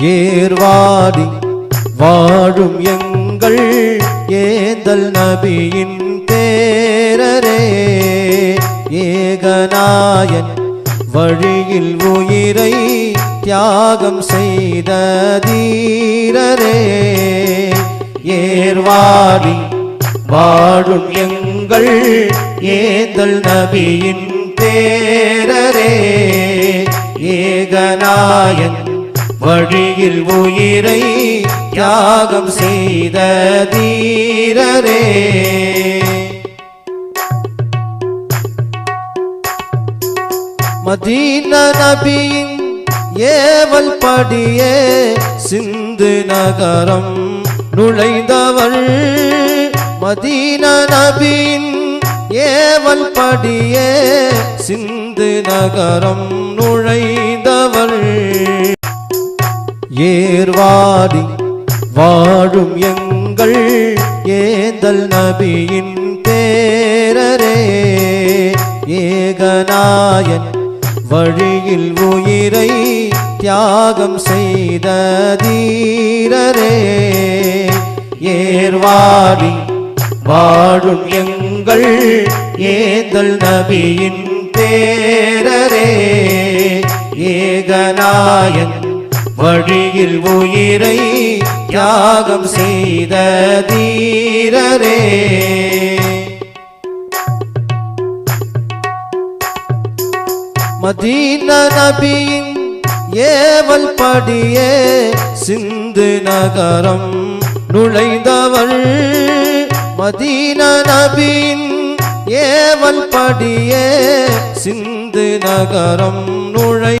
ஏர்வாடி வாழும் எங்கள் ஏந்தல் நபியின் பேரரே. ஏகநாயன் வழியில் உயிரை தியாகம் செய்த தீரரே. ஏர்வாடி வாழும் எங்கள் ஏந்தல் நபியின் பேரரே. ஏகநாயன் வழியில் உயிரை யாகம் செய்த தீரரே. மதீன நபியின் ஏவல் படியே சிந்து நகரம் நுழைந்தவள். மதீன நபியின் ஏவல் படியே சிந்து நகரம் நுழைந்தவள் ஏர்வாடி வாழும் எங்கள் ஏந்தல் நபியின் பேரரே. ஏகநாயன் வழியில் உயிரை தியாகம் செய்த தீரரே. ஏர்வாடி வாழும் எங்கள் ஏந்தல் நபியின் பேரரே. ஏகநாயன் வழியில் உயிரை யாகம் செய்த தீரரே. மதீன நபியின் ஏவல் படியே சிந்து நகரம் நுழைந்தவள். மதீன நபியின் ஏவல் படியே சிந்து நகரம் நுழை